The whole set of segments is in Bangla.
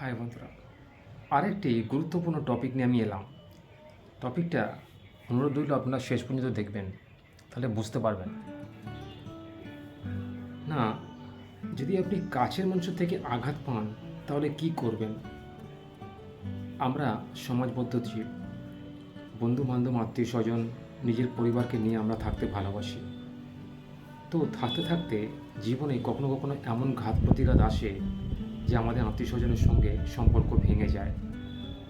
হাই বন্ধুরা, আরেকটি গুরুত্বপূর্ণ টপিক নিয়ে আমি এলাম। টপিকটা অনুরোধ রইল আপনারা শেষ পর্যন্ত দেখবেন, তাহলে বুঝতে পারবেন। না, যদি আপনি কাছের মানুষের থেকে আঘাত পান, তাহলে কি করবেন? আমরা সমাজবদ্ধ জীব বন্ধু বান্ধব আত্মীয় স্বজন নিজের পরিবারকে নিয়ে আমরা থাকতে ভালোবাসি। তো থাকতে থাকতে জীবনে কখনো কখনো এমন ঘাত প্রতিঘাত আসে যে আমাদের আত্মীয় স্বজনের সঙ্গে সম্পর্ক ভেঙে যায়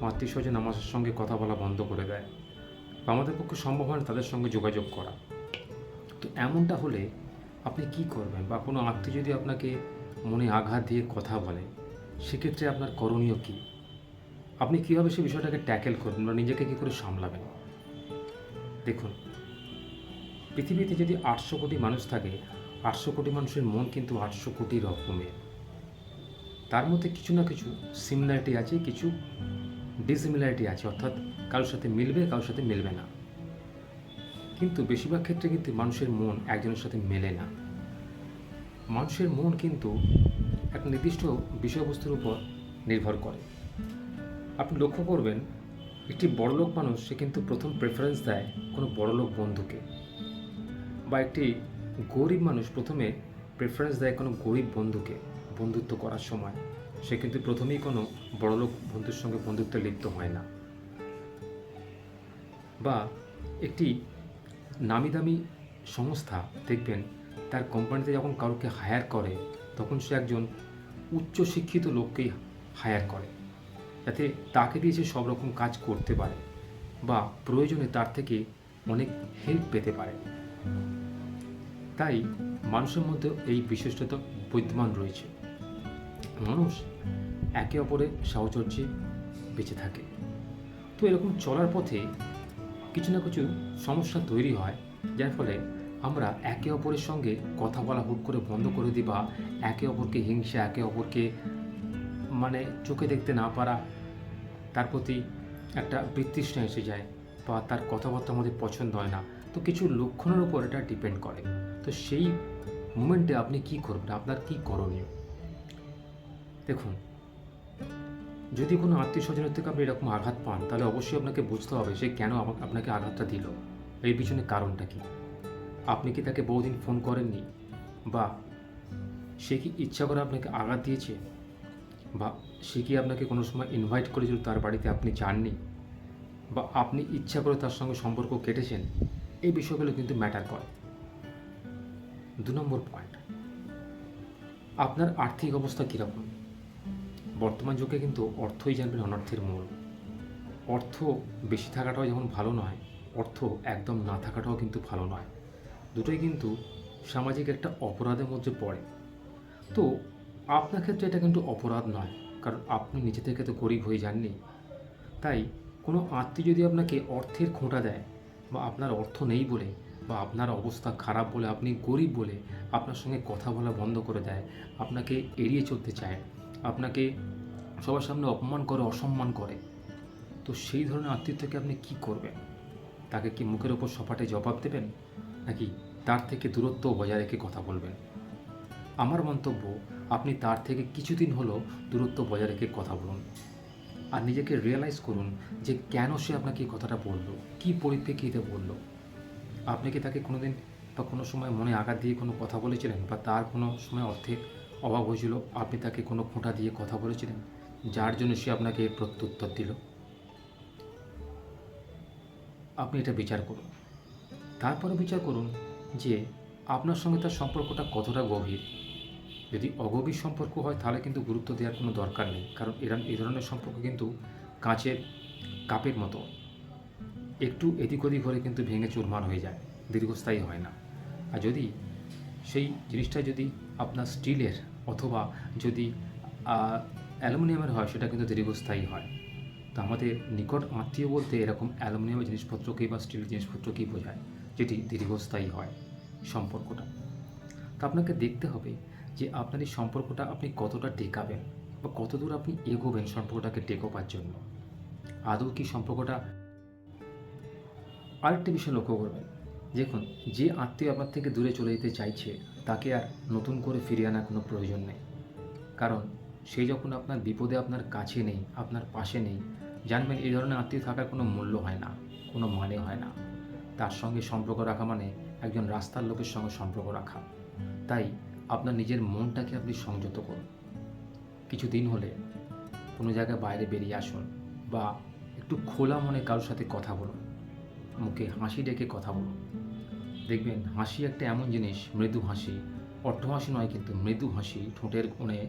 আত্মীয় স্বজন আমাদের সঙ্গে কথা বলা বন্ধ করে দেয় বা আমাদের পক্ষে সম্ভব হয় তাদের সঙ্গে যোগাযোগ করা। তো এমনটা হলে আপনি কি করবেন? বা কোনো আত্মীয় যদি আপনাকে মনে আঘাত দিয়ে কথা বলে, সেক্ষেত্রে আপনার করণীয় কী? আপনি কীভাবে সে বিষয়টাকে ট্যাকেল করবেন বা নিজেকে কী করে সামলাবেন? দেখুন, পৃথিবীতে যদি আটশো কোটি মানুষ থাকে, আটশো কোটি মানুষের মন কিন্তু আটশো কোটি রকমের। তার মধ্যে কিছু না কিছু সিমিলারিটি আছে, কিছু ডিসিমিলারিটি আছে। অর্থাৎ কারোর সাথে মিলবে, কারোর সাথে মিলবে না। কিন্তু বেশিরভাগ ক্ষেত্রে কিন্তু মানুষের মন একজনের সাথে মেলে না। মানুষের মন কিন্তু একটা নির্দিষ্ট বিষয়বস্তুর উপর নির্ভর করে। আপনি লক্ষ্য করবেন, একটি বড়লোক মানুষ, সে কিন্তু প্রথম প্রেফারেন্স দেয় কোনো বড়লোক বন্ধুকে। বা একটি গরিব মানুষ প্রথমে প্রেফারেন্স দেয় কোনো গরিব বন্ধুকে। বন্ধুত্ব করার সময় সে কিন্তু প্রথমেই কোনো বড়লোক বন্ধুর সঙ্গে বন্ধুত্বে লিপ্ত হয় না। বা একটি নামি দামি সংস্থা দেখবেন, তার কোম্পানিতে যখন কাউকে হায়ার করে, তখন সে একজন উচ্চশিক্ষিত লোককেই হায়ার করে। যাতে তাকে দিয়ে সে সব রকম কাজ করতে পারে বা প্রয়োজনে তার থেকে অনেক হেল্প পেতে পারে। তাই মানুষের মধ্যে এই বিশিষ্টতা বিদ্যমান রয়েছে। মানুষ একে অপরের সাহচর্যে বেঁচে থাকে। তো এরকম চলার পথে কিছু না কিছু সমস্যা তৈরি হয়, যার ফলে আমরা একে অপরের সঙ্গে কথা বলা হুট করে বন্ধ করে দিই বা একে অপরকে হিংসা, একে অপরকে মানে চোখে দেখতে না পারা, তার প্রতি একটা বিতৃষ্ণা এসে যায় বা তার কথাবার্তা আমাদের পছন্দ হয় না। তো কিছু লক্ষণের উপর এটা ডিপেন্ড করে। তো সেই মুমেন্টে আপনি কি করবেন? আপনার কি করণীয়? দেখুন, যদি কোনো আত্মীয় স্বজনের থেকে আপনি এরকম আঘাত পান, তাহলে অবশ্যই আপনাকে বুঝতে হবে সে কেন আপনাকে আঘাতটা দিল। এর পিছনে কারণটা কি? আপনি কি তাকে বহুদিন ফোন করেননি? বা সে কি ইচ্ছা করে আপনাকে আঘাত দিয়েছে? বা সে কি আপনাকে কোনো সময় ইনভাইট করেছিল তার বাড়িতে আপনি যাননি? বা আপনি ইচ্ছা করে তার সঙ্গে সম্পর্ক কেটেছেন? এই বিষয়গুলো কিন্তু ম্যাটার করে। দু নম্বর পয়েন্ট আপনার আর্থিক অবস্থা কীরকম? বর্তমান যুগে কিন্তু অর্থই জানবেন অনর্থের মূল। অর্থ বেশি থাকাটাও যেমন ভালো নয়, অর্থ একদম না থাকাটাও কিন্তু ভালো নয়। দুটোই কিন্তু সামাজিক একটা অপরাধের মধ্যে পড়ে। তো আপনার ক্ষেত্রে এটা কিন্তু অপরাধ নয়, কারণ আপনি নিজে থেকে তো গরিব হয়ে যাননি। তাই কোনো আত্মীয় যদি আপনাকে অর্থের খোঁটা দেয় বা আপনার অর্থ নেই বলে বা আপনার অবস্থা খারাপ বলে, আপনি গরিব বলে আপনার সঙ্গে কথা বলা বন্ধ করে দেয়, আপনাকে এড়িয়ে চলতে চায় আপনাকে সবার সামনে অপমান করে, অসম্মান করে। তো সেই ধরনের আত্মীয় থেকে আপনি কি করবেন? তাকে কি মুখের ওপর সপাটে জবাব দেবেন? নাকি তার থেকে দূরত্ব বজায় রেখে কথা বলবেন? আমার মন্তব্য, আপনি তার থেকে কিছুদিন হলো দূরত্ব বজায় রেখে কথা বলুন। আর নিজেকে রিয়েলাইজ করুন যে কেন সে আপনাকে এই কথাটা বলল, কী পরিপ্রেক্ষিতে বলল। আপনি কি তাকে কোনোদিন বা কোনো সময় মনে আঘাত দিয়ে কোনো কথা বলেছিলেন বা তার কোনো সময় অর্থের অভাব হয়েছিল, আপনি তাকে কোনো ফোঁটা দিয়ে কথা বলেছিলেন, যার জন্য সে আপনাকে প্রত্যুত্তর দিল। আপনি এটা বিচার করুন। তারপরে বিচার করুন যে আপনার সঙ্গে তার সম্পর্কটা কতটা গভীর। যদি অগভীর সম্পর্ক হয়, তাহলে কিন্তু গুরুত্ব দেওয়ার কোনো দরকার নেই, কারণ এরা এই ধরনের সম্পর্ক কিন্তু কাঁচের কাপের মতো। একটু এদিক ওদিক হলে কিন্তু ভেঙে চুরমার হয়ে যায়, দীর্ঘস্থায়ী হয় না। আর যদি সেই জিনিসটা যদি আপনার স্টিলের অথবা যদি অ্যালুমিনিয়ামের হয়, সেটা কিন্তু দীর্ঘস্থায়ী হয়। তো আমাদের নিকট আত্মীয় বলতে এরকম অ্যালুমিনিয়ামের জিনিসপত্রকেই বা স্টিলের জিনিসপত্রকেই বোঝায়, যেটি দীর্ঘস্থায়ী হয় সম্পর্কটা। তো আপনাকে দেখতে হবে যে আপনার এই সম্পর্কটা আপনি কতটা টেকাবেন বা কতদূর আপনি এগোবেন সম্পর্কটাকে টেকোবার জন্য। আদৌ কি সম্পর্কটা আরেকটা বিষয় লক্ষ্য করবেন। দেখুন, যে আত্মীয় আপনার থেকে দূরে চলে যেতে চাইছে তাকে আর নতুন করে ফিরিয়ে আনার কোনো প্রয়োজন নেই। কারণ সে যখন আপনার বিপদে আপনার কাছে নেই, আপনার পাশে নেই, জানবেন এই ধরনের আত্মীয় থাকার কোনো মূল্য হয় না, কোনো মানে হয় না। তার সঙ্গে সম্পর্ক রাখা মানে একজন রাস্তার লোকের সঙ্গে সম্পর্ক রাখা। তাই আপনার নিজের মনটাকে আপনি সংযত করুন। কিছু দিন হলে কোনো জায়গায় বাইরে বেরিয়ে আসুন বা একটু খোলা মনে কারোর সাথে কথা বলুন। মুখে হাসি ডেকে কথা বলুন। দেখবেন হাসি একটা এমন জিনিস, মৃদু হাসি। অট্ট হাসি নয় কিন্তু মৃদু হাসি ঠোঁটের কোণে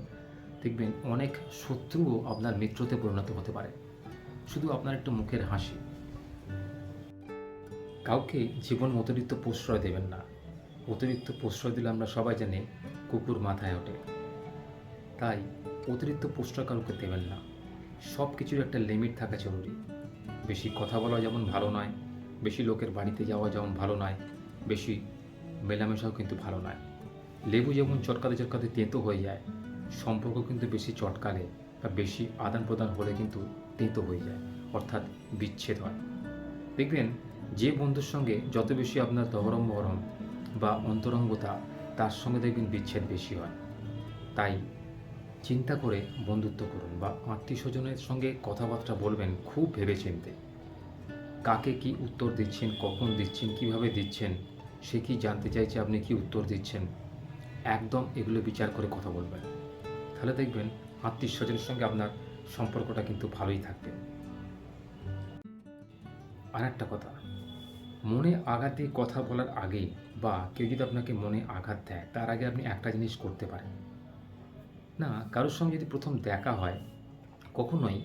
দেখবেন অনেক শত্রুও আপনার মিত্রতে পরিণত হতে পারে। শুধু আপনার একটু মুখের হাসি। কাউকে জীবন অতিরিক্ত প্রশ্রয় দেবেন না। অতিরিক্ত প্রশ্রয় দিলে আমরা সবাই জানি কুকুর মাথায় ওঠে। তাই অতিরিক্ত প্রশ্রয় কাউকে দেবেন না। সব কিছুর একটা লিমিট থাকা জরুরি। বেশি কথা বলা যেমন ভালো নয়, বেশি লোকের বাড়িতে যাওয়া যেমন ভালো নয় বেশি, মেলামেশাও কিন্তু ভালো নয়। লেবু যেমন চটকাতে চটকাতে তেঁতো হয়ে যায়, সম্পর্ক কিন্তু বেশি চটকালে বা বেশি আদান প্রদান হলে কিন্তু তেঁতো হয়ে যায়, অর্থাৎ বিচ্ছেদ হয়। দেখবেন, যে বন্ধুর সঙ্গে যত বেশি আপনার দহরম বহরম বা অন্তরঙ্গতা, তার সঙ্গে দেখবেন বিচ্ছেদ বেশি হয়। তাই চিন্তা করে বন্ধুত্ব করুন বা আত্মীয় স্বজনের সঙ্গে কথাবার্তা বলবেন খুব ভেবে চিনতে কাকে কি উত্তর দিচ্ছেন, কখন দিচ্ছেন, কীভাবে দিচ্ছেন, সে কি জানতে চাইছে আপনি কি উত্তর দিচ্ছেন? একদম এগুলো বিচার করে কথা বলবেন। তাহলে দেখবেন আত্মীয় স্বজনের সঙ্গে আপনার সম্পর্কটা কিন্তু ভালোই থাকবে। আর একটা কথা, মনে আঘাত দিয়ে কথা বলার আগে বা কেউ যদি আপনাকে মনে আঘাত দেয়, তার আগে আপনি একটা জিনিস করতে পারেন। না, কারোর সঙ্গে যদি প্রথম দেখা হয়, কখনোই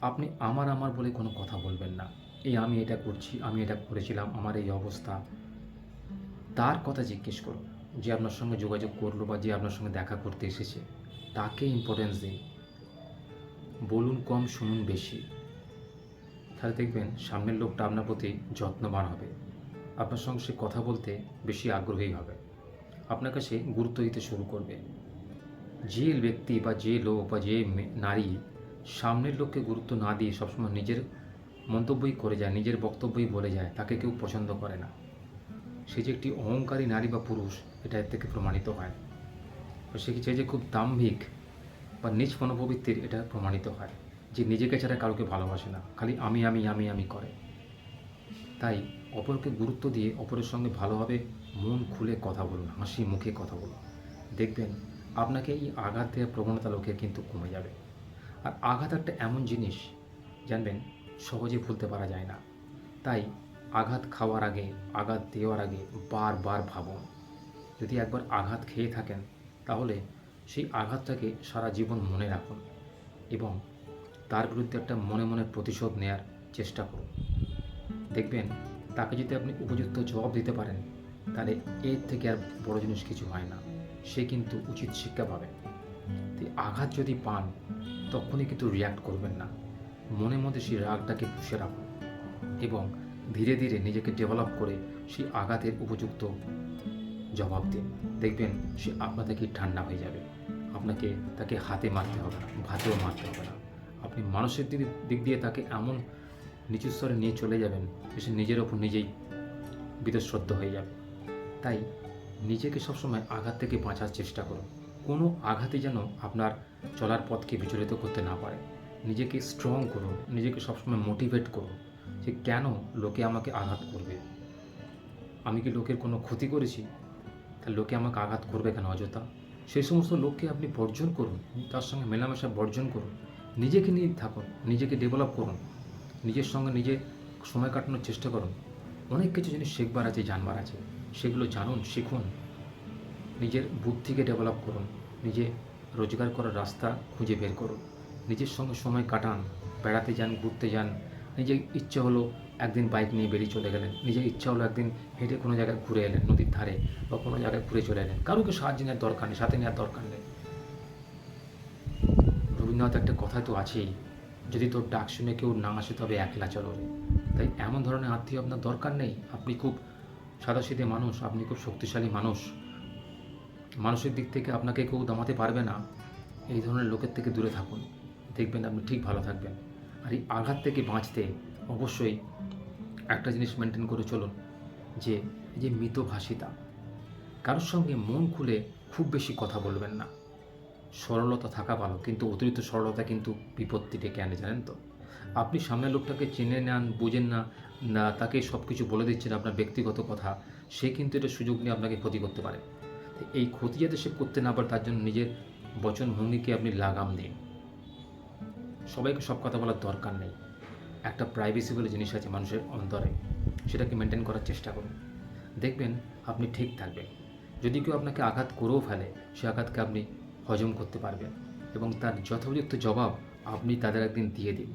আপনি আমার আমার বলে কোনো কথা বলবেন না। এই আমি এটা করছি, আমি এটা করেছিলাম, আমার এই অবস্থা। তার কথা জিজ্ঞেস করো, যে আপনার সঙ্গে যোগাযোগ করল বা যে আপনার সঙ্গে দেখা করতে এসেছে, তাকে ইম্পর্টেন্স দিন। বলুন কম, শুনুন বেশি। তাহলে দেখবেন সামনের লোকটা আপনার প্রতি যত্নবান হবে। আপনার সঙ্গে সে কথা বলতে বেশি আগ্রহী হবে। আপনার কাছে গুরুত্ব দিতে শুরু করবে। যে ব্যক্তি বা যে লোক বা যে নারী সামনের লোককে গুরুত্ব না দিয়ে সবসময় নিজের মন্তব্যই করে যায়, নিজের বক্তব্যই বলে যায়, তাকে কেউ পছন্দ করে না। সে যে একটি অহংকারী নারী বা পুরুষ, এটা এর থেকে প্রমাণিত হয়। সে সে যে খুব দাম্ভিক বা নিজ মনোপ্রবৃত্তির এটা প্রমাণিত হয়, যে নিজেকে ছাড়া কাউকে ভালোবাসে না, খালি আমি আমি আমি আমি করে। তাই অপরকে গুরুত্ব দিয়ে অপরের সঙ্গে ভালোভাবে মন খুলে কথা বলুন, হাসি মুখে কথা বলুন। দেখবেন আপনাকে এই আঘাত দেওয়ার প্রবণতা লোকে কিন্তু কমে যাবে। আর আঘাত একটা এমন জিনিস, জানবেন সহজে ভুলতে পারা যায় না। তাই আঘাত খাওয়ার আগে, আঘাত দেওয়ার আগে বারবার ভাবুন। যদি একবার আঘাত খেয়ে থাকেন, তাহলে সেই আঘাতটাকে সারা জীবন মনে রাখুন এবং তার বিরুদ্ধে একটা মনে মনে প্রতিশোধ নেয়ার চেষ্টা করুন। দেখবেন তাকে যদি আপনি উপযুক্ত জবাব দিতে পারেন, তাহলে এর থেকে আর বড় জিনিস কিছু হয় না। সে কিন্তু উচিত শিক্ষা পাবে আঘাত যদি পান, তখনই কিন্তু রিয়াক্ট করবেন না। মনের মধ্যে সেই রাগটাকে পুষে রাখুন এবং ধীরে ধীরে নিজেকে ডেভেলপ করে সেই আঘাতের উপযুক্ত জবাব দিন। দেখবেন সে আপনা থেকেই ঠান্ডা হয়ে যাবে। আপনাকে তাকে হাতে মারতে হবে না, ভাতেও মারতে হবে না। আপনি মানুষের দিক দিক দিয়ে তাকে এমন নিচু স্তরে নিয়ে চলে যাবেন সে নিজের ওপর নিজেই বিতশ্রদ্ধ হয়ে যাবে। তাই নিজেকে সবসময় আঘাত থেকে বাঁচার চেষ্টা করুন। কোনো আঘাতে যেন আপনার চলার পথকে বিচলিত করতে না পারে। নিজেকে স্ট্রং করুন, নিজেকে সবসময় মোটিভেট করুন যে কেন লোকে আমাকে আঘাত করবে? আমি কি লোকের কোনো ক্ষতি করেছি? তা লোকে আমাকে আঘাত করবে কেন অযথা? সেই সমস্ত লোককে আপনি বর্জন করুন, তার সঙ্গে মেলামেশা বর্জন করুন, নিজেকে নিয়ে থাকুন, নিজেকে ডেভেলপ করুন, নিজের সঙ্গে নিজে সময় কাটানোর চেষ্টা করুন। অনেক কিছু জিনিস শেখবার আছে, জানবার আছে। সেগুলো জানুন, শিখুন, নিজের বুদ্ধিকে ডেভেলপ করুন, নিজে রোজগার করার রাস্তা খুঁজে বের করুন। নিজের সঙ্গে সময় কাটান, বেড়াতে যান, ঘুরতে যান। নিজের ইচ্ছে হলো একদিন বাইক নিয়ে বেরিয়ে চলে গেলেন। নিজের ইচ্ছা হলো একদিন হেঁটে কোনো জায়গায় ঘুরে এলেন, নদীর ধারে বা কোনো জায়গায় ঘুরে চলে এলেন। কারোকে সাহায্য নেওয়ার দরকার নেই, সাথে নেওয়ার দরকার নেই। রবীন্দ্রনাথ, একটা কথা তো আছেই, যদি তোর ডাক শুনে কেউ না আসে তবে একলা চলো তাই এমন ধরনের আত্মীয় আপনার দরকার নেই। আপনি খুব সাদাসিধে মানুষ, আপনি খুব শক্তিশালী মানুষ। মানুষের দিক থেকে আপনাকে কেউ দামাতে পারবে না। এই ধরনের লোকের থেকে দূরে থাকুন। দেখবেন আপনি ঠিক ভালো থাকবেন। আর এই আঘাত থেকে বাঁচতে অবশ্যই একটা জিনিস মেনটেন করে চলুন, যে যে মৃতভাষিতা কারোর সঙ্গে মন খুলে খুব বেশি কথা বলবেন না। সরলতা থাকা ভালো, কিন্তু অতিরিক্ত সরলতা কিন্তু বিপত্তি ডেকে আনে, জানেন তো? আপনি সামনের লোকটাকে চেনে নেন, বুঝেন না না তাকে সব কিছু বলে দিচ্ছেন আপনার ব্যক্তিগত কথা, সে কিন্তু এটা সুযোগ নিয়ে আপনাকে ক্ষতি করতে পারে। এই ক্ষতি যাতে সে করতে না পারে, তার জন্য নিজের বচনভঙ্গিকে আপনি লাগাম দিন। সবাইকে সব কথা বলার দরকার নেই। একটা প্রাইভেসি বলে জিনিস আছে মানুষের অন্তরে, সেটাকে মেনটেন করার চেষ্টা করুন। দেখবেন আপনি ঠিক থাকবেন। যদি কেউ আপনাকে আঘাত করেও ফেলে, সে আঘাতকে আপনি হজম করতে পারবেন এবং তার যথোপযুক্ত জবাব আপনি তাদের একদিন দিয়ে দিন।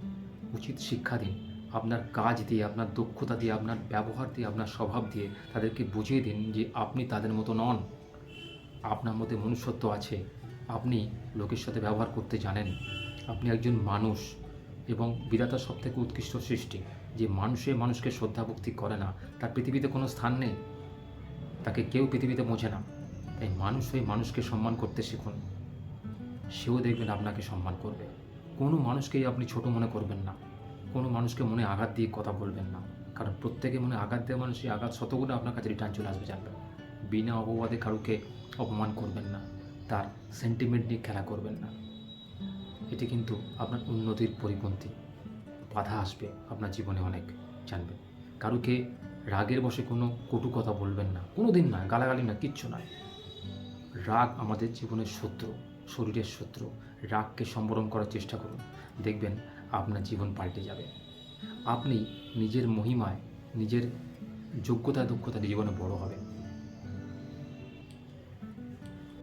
উচিত শিক্ষা দিন। আপনার কাজ দিয়ে, আপনার দক্ষতা দিয়ে, আপনার ব্যবহার দিয়ে, আপনার স্বভাব দিয়ে তাদেরকে বুঝিয়ে দিন যে আপনি তাদের মতো নন। আপনার মধ্যে মনুষ্যত্ব আছে। আপনি লোকের সাথে ব্যবহার করতে জানেন। একজন মানুষ এবং বিধাতার সব থেকে উৎকৃষ্ট সৃষ্টি। যে মানুষে মানুষকে শ্রদ্ধা ভক্তি করে না, তার পৃথিবীতে কোনো স্থান নেই। তাকে কেউ পৃথিবীতে বোঝে না। তাই মানুষ হয়ে মানুষকে সম্মান করতে শিখুন। সেও দেখবেন আপনাকে সম্মান করবে। কোনো মানুষকেই আপনি ছোট মনে করবেন না। কোনো মানুষকে মনে আঘাত দিয়ে কথা বলবেন না। কারণ প্রত্যেকে মনে আঘাত দেওয়া মানুষ সেই আঘাত শতগুণে আপনার কাছে রিটার্ন চলে আসবে জানবেন বিনা অপবাদে কারুকে অপমান করবেন না। তার সেন্টিমেন্ট নিয়ে খেলা করবেন না। এটি কিন্তু আপনার উন্নতির পরিপন্থী। বাধা আসবে আপনার জীবনে অনেক, জানবেন। কারুকে রাগের বসে কোনো কটু কথা বলবেন না। কোনো দিন নয়, গালাগালি না কিচ্ছু নয়। রাগ আমাদের জীবনের শত্রু, শরীরের শত্রু। রাগকে সম্বরণ করার চেষ্টা করুন। দেখবেন আপনার জীবন পাল্টে যাবে। আপনি নিজের মহিমায়, নিজের যোগ্যতা, দক্ষতা জীবনে বড় হবেন।